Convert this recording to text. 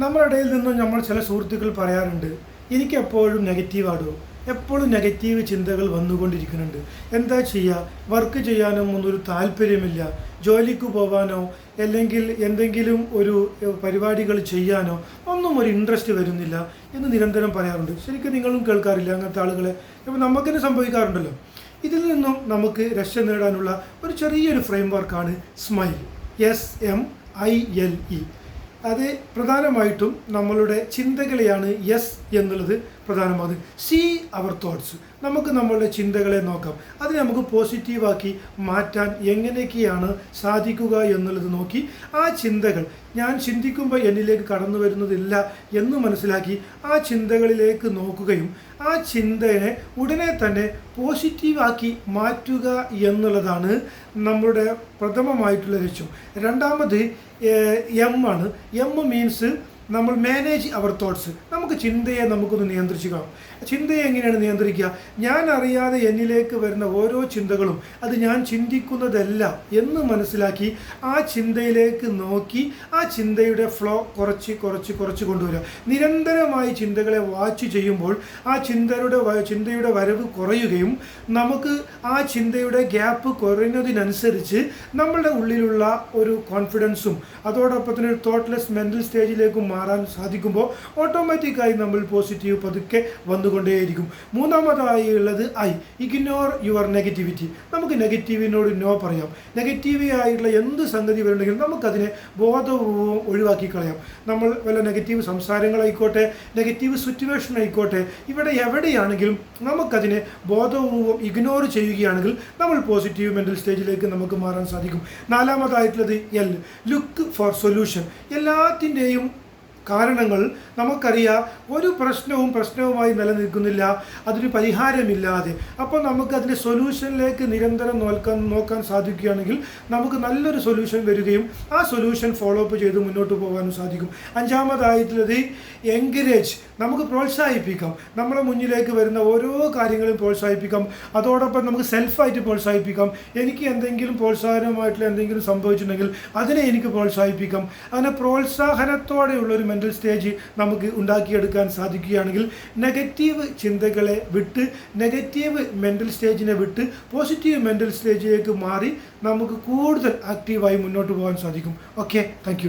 നമ്മുടെ ഇടയിൽ നിന്നും നമ്മൾ ചില സുഹൃത്തുക്കൾ പറയാറുണ്ട് എനിക്ക് എപ്പോഴും നെഗറ്റീവാടോ എപ്പോഴും നെഗറ്റീവ് ചിന്തകൾ വന്നുകൊണ്ടിരിക്കുന്നുണ്ട്. എന്താ ചെയ്യുക വർക്ക് ചെയ്യാനോ ഒന്നും ഒരു താല്പര്യമില്ല. ജോലിക്ക് പോകാനോ അല്ലെങ്കിൽ എന്തെങ്കിലും ഒരു പരിപാടികൾ ചെയ്യാനോ ഒന്നും ഒരു ഇൻട്രസ്റ്റ് വരുന്നില്ല എന്ന് നിരന്തരം പറയാറുണ്ട്. ശരിക്കും നിങ്ങളും കേൾക്കാറില്ല അങ്ങനത്തെ ആളുകളെ. ഇപ്പം നമുക്കിന് സംഭവിക്കാറുണ്ടല്ലോ. ഇതിൽ നിന്നും നമുക്ക് രക്ഷ നേടാനുള്ള ഒരു ചെറിയൊരു ഫ്രെയിം വർക്കാണ് smile S M I L E അത് പ്രധാനമായിട്ടും നമ്മളുടെ ചിന്തകളെയാണ് യെസ് എന്നുള്ളത് പ്രധാനമാകുന്നത്. സി അവർ തോട്ട്സ് നമുക്ക് നമ്മളുടെ ചിന്തകളെ നോക്കാം. അതിനെ നമുക്ക് പോസിറ്റീവാക്കി മാറ്റാൻ എങ്ങനെയൊക്കെയാണ് സാധിക്കുക എന്നുള്ളത് നോക്കി. ആ ചിന്തകൾ ഞാൻ ചിന്തിക്കുമ്പോൾ എന്നിലേക്ക് കടന്നു വരുന്നതില്ല എന്ന് മനസ്സിലാക്കി ആ ചിന്തകളിലേക്ക് നോക്കുകയും ആ ചിന്തയെ ഉടനെ തന്നെ പോസിറ്റീവാക്കി മാറ്റുക എന്നുള്ളതാണ് നമ്മളുടെ പ്രഥമമായിട്ടുള്ള ലക്ഷ്യം. രണ്ടാമത് എം ആണ്. എം മീൻസ് നമ്മൾ മാനേജ് അവർ തോട്ട്സ് നമുക്ക് ചിന്തയെ നമുക്കൊന്ന് നിയന്ത്രിച്ചുകാം. ചിന്തയെ എങ്ങനെയാണ് നിയന്ത്രിക്കുക? ഞാൻ അറിയാതെ എന്നിലേക്ക് വരുന്ന ഓരോ ചിന്തകളും അത് ഞാൻ ചിന്തിക്കുന്നതല്ല എന്ന് മനസ്സിലാക്കി ആ ചിന്തയിലേക്ക് നോക്കി ആ ചിന്തയുടെ ഫ്ലോ കുറച്ച് കുറച്ച് കുറച്ച് കൊണ്ടുവരിക. നിരന്തരമായി ചിന്തകളെ വാച്ച് ചെയ്യുമ്പോൾ ആ ചിന്തയുടെ ചിന്തയുടെ വരവ് കുറയുകയും നമുക്ക് ആ ചിന്തയുടെ ഗ്യാപ്പ് കുറയുന്നതിനനുസരിച്ച് നമ്മളുടെ ഉള്ളിലുള്ള ഒരു കോൺഫിഡൻസും അതോടൊപ്പം തന്നെ ഒരു തോട്ട്ലെസ് മെന്റൽ സ്റ്റേജിലേക്കും മാറാൻ സാധിക്കുമ്പോൾ ഓട്ടോമാറ്റിക്കായി നമ്മൾ പോസിറ്റീവ് പതുക്കെ വന്നുകൊണ്ടേയിരിക്കും. മൂന്നാമതായി ഉള്ളത് ഐ ഇഗ്നോർ യുവർ നെഗറ്റിവിറ്റി നമുക്ക് നെഗറ്റീവിനോട് നോ പറയാം. നെഗറ്റീവ് ആയിട്ടുള്ള എന്ത് സംഗതി വരുന്നുണ്ടെങ്കിലും നമുക്കതിനെ ബോധപൂർവം ഒഴിവാക്കി കളയാം നമ്മൾ വല്ല നെഗറ്റീവ് സംസാരങ്ങളായിക്കോട്ടെ നെഗറ്റീവ് സിറ്റുവേഷൻ ആയിക്കോട്ടെ ഇവിടെ എവിടെയാണെങ്കിലും നമുക്കതിനെ ബോധപൂർവം ഇഗ്നോർ ചെയ്യുകയാണെങ്കിൽ നമ്മൾ പോസിറ്റീവ് മെന്റൽ സ്റ്റേജിലേക്ക് നമുക്ക് മാറാൻ സാധിക്കും. നാലാമതായിട്ടുള്ളത് എൽ ലുക്ക് ഫോർ സൊല്യൂഷൻ എല്ലാത്തിന്റെയും കാരണങ്ങൾ നമുക്കറിയാം. ഒരു പ്രശ്നവും പ്രശ്നവുമായി നിലനിൽക്കുന്നില്ല. അതിന് പരിഹാരമില്ലാതെ. അപ്പോൾ നമുക്ക് അതിന്റെ സൊല്യൂഷനിലേക്ക് നിരന്തരം നോക്കാൻ നോക്കാൻ സാധിക്കുകയാണെങ്കിൽ നമുക്ക് നല്ലൊരു സൊല്യൂഷൻ വരികയും ആ സൊല്യൂഷൻ ഫോളോ അപ്പ് ചെയ്ത് മുന്നോട്ട് പോകാനും സാധിക്കും. അഞ്ചാമതായിട്ടുള്ളത് എൻകറേജ് നമുക്ക് പ്രോത്സാഹിപ്പിക്കാം. നമ്മുടെ മുന്നിലേക്ക് വരുന്ന ഓരോ കാര്യങ്ങളും പ്രോത്സാഹിപ്പിക്കാം. അതോടൊപ്പം നമുക്ക് സെൽഫായിട്ട് പ്രോത്സാഹിപ്പിക്കാം. എനിക്ക് എന്തെങ്കിലും പ്രോത്സാഹനമായിട്ടുള്ള എന്തെങ്കിലും സംഭവിച്ചിട്ടുണ്ടെങ്കിൽ അതിനെ എനിക്ക് പ്രോത്സാഹിപ്പിക്കാം. അങ്ങനെ പ്രോത്സാഹനത്തോടെയുള്ള ഒരു മെന്റൽ സ്റ്റേജ് നമുക്ക് ഉണ്ടാക്കിയെടുക്കാൻ സാധിക്കുകയാണെങ്കിൽ നെഗറ്റീവ് ചിന്തകളെ വിട്ട് നെഗറ്റീവ് മെന്റൽ സ്റ്റേജിനെ വിട്ട് പോസിറ്റീവ് മെന്റൽ സ്റ്റേജിലേക്ക് മാറി നമുക്ക് കൂടുതൽ ആക്റ്റീവായി മുന്നോട്ട് പോകാൻ സാധിക്കും. Okay thank